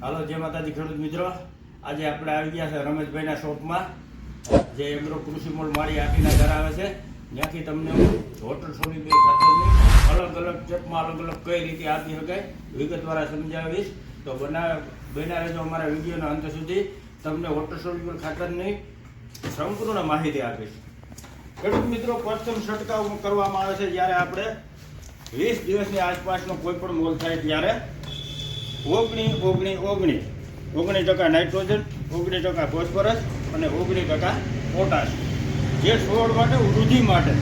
હાલો, જય માતાજી ખેડૂત મિત્રો. આજે આપણે આવી ગયા છે રમેશભાઈના શોપમાં. જે એગ્રો કૃષિ મોલ માળી આપીને ધરાવે છે. ત્યાંથી તમને હું હોટલ સોની બે ખાતરની અલગ અલગ ચેપમાં અલગ અલગ કઈ રીતે આપી શકાય વિગતવાર સમજાવીશ. તો બના બના રહેજો અમારા વિડીયોના અંત સુધી. તમને હોટલ સોની ખાતરની સંપૂર્ણ માહિતી આપીશ. ખેડૂત મિત્રો, પ્રથમ છંટકાવ કરવામાં આવે છે જ્યારે આપણે વીસ દિવસની આસપાસનો કોઈ પણ મોલ થાય ત્યારે ઓગણી ઓગણી ઓગણી. ઓગણીસ ટકા નાઇટ્રોજન ઓગણીસ ટકા ફોસ્ફરસ અને ઓગણીસ ટકા પોટાશ. જે છોડ માટે, વૃદ્ધિ માટે.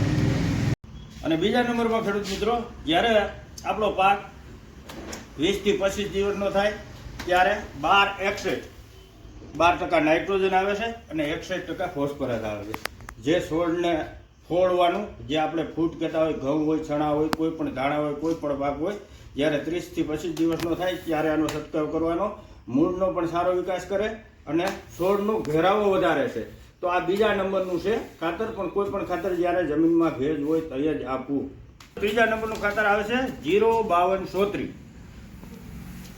અને બીજા નંબરમાં ખેડૂત મિત્રો, જ્યારે આપણો પાક વીસથી પચીસ દિવસનો થાય, ત્યારે બાર એકસઠ બાર ટકા નાઇટ્રોજન આવે છે અને એકસઠ ટકા ફોસ્ફરસ આવે છે. જે છોડને ફોડવાનું જે આપણે ફૂટ કહેતા હોય, ઘઉં હોય, ચણા હોય, કોઈ પણ ધાણા હોય, કોઈ પણ પાક હોય, જ્યારે ત્રીસથી પચીસ દિવસનો થાય, ત્યારે આનો છંટકાવ કરવાનો. મૂળનો પણ સારો વિકાસ કરે અને છોડનો ઘેરાવો વધારે છે. તો આ બીજા નંબરનું છે ખાતર, પણ કોઈ પણ ખાતર જ્યારે જમીનમાં ભેજ હોય, તો જ આપવું. ત્રીજા નંબરનું ખાતર આવે છે જીરો બાવન સોત્રી.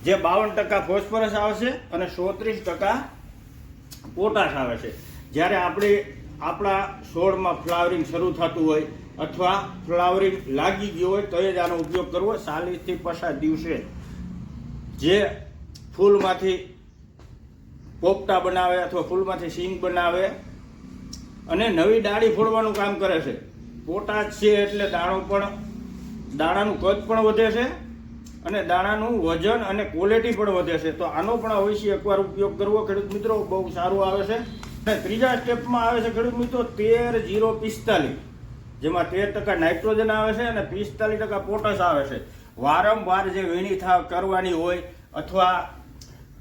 જે બાવન ટકા ફોસ્ફરસ આવશે અને સોત્રીસ ટકા પોટાશ આવે છે. જ્યારે આપણે આપણા છોડમાં ફ્લાવરિંગ શરૂ થતું હોય અથવા ફ્લાવરિંગ લાગી ગયું હોય, તો જ આનો ઉપયોગ કરવો ચાલીસથી પચાસ દિવસે. જે ફૂલમાંથી પોપટા બનાવે અથવા ફૂલમાંથી સિંગ બનાવે અને નવી ડાળી ફોડવાનું કામ કરે છે. પોટાશ છે એટલે દાણો પણ, દાણાનું કદ પણ વધે છે અને દાણાનું વજન અને ક્વોલિટી પણ વધે છે. તો આનો પણ અવશ્ય એકવાર ઉપયોગ કરવો. ખેડૂત મિત્રો, બહુ સારું આવે છે. ત્રીજા સ્ટેપમાં આવે છે ખેડૂત મિત્રો, તેર જીરો પિસ્તાલીસ, જેમાં તેર ટકા નાઇટ્રોજન આવે છે અને પિસ્તાલીસ ટકા પોટસ આવે છે. વારંવાર જે વીણી કરવાની હોય અથવા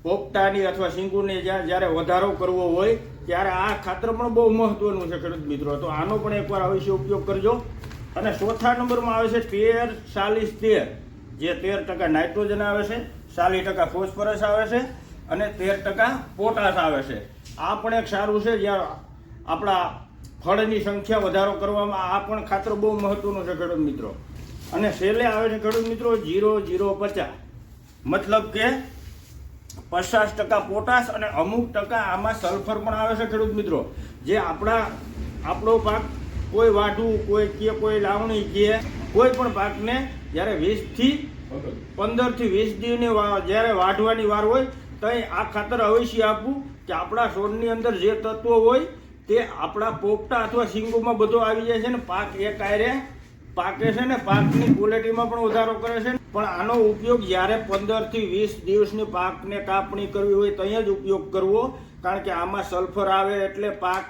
પોપટાની અથવા જ્યાં, જ્યારે વધારો કરવો હોય, ત્યારે આ ખાતર પણ બહુ મહત્વનું છે ખેડૂત મિત્રો. તો આનો પણ એકવાર અવશ્ય ઉપયોગ કરજો. અને ચોથા નંબરમાં આવે છે તેર ચાલીસ તેર, જે તેર ટકા નાઇટ્રોજન આવે છે, ચાલીસ ટકા ફોસ્ફરસ આવે છે અને તેર ટકા પોટાશ આવે છે. આ પણ એક સારું છે, જ્યાં આપણા ફળની સંખ્યા વધારો કરવામાં આ પણ ખાતર બહુ મહત્વનું છે, ખેડૂત મિત્રો. અને છેલ્લે આવે છે, ખેડૂત મિત્રો, જીરો જીરો પચાસ. મતલબ કે પચાસ ટકા પોટાશ અને અમુક ટકા આમાં સલ્ફર પણ આવે છે, ખેડૂત મિત્રો. જે આપણા, આપણો પાક કોઈ વાઢું કોઈ કે કોઈ લાવણી કે કોઈ પણ પાકને જ્યારે વીસથી પંદરથી વીસ દિવસની જ્યારે વાઢવાની વાર હોય તો આ ખાતર અવશ્ય આપવું કે આપણા છોડની અંદર જે તત્વો હોય તે આપણા પોપટા અથવા સિંગોમાં બધો આવી જાય છે ને, પાક એક આયરે પાકે છે ને, પાકની ક્વોલિટીમાં પણ વધારો કરે છે પણ આનો ઉપયોગ જ્યારે પંદરથી વીસ દિવસની પાકને કાપણી કરવી હોય ત્યાં જ ઉપયોગ કરવો, કારણ કે આમાં સલ્ફર આવે એટલે પાક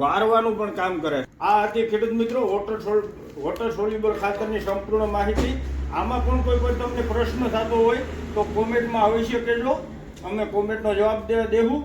વારવાનું પણ કામ કરે આ હતી ખેડૂત મિત્રો વોટર સોલ વોટર સોલ્યુબલ ખાતરની સંપૂર્ણ માહિતી. આમાં પણ કોઈ કોઈ તમને પ્રશ્ન થતો હોય તો કોમેન્ટમાં અવશ્ય કહેજો. અમે કોમેન્ટનો જવાબ દેવું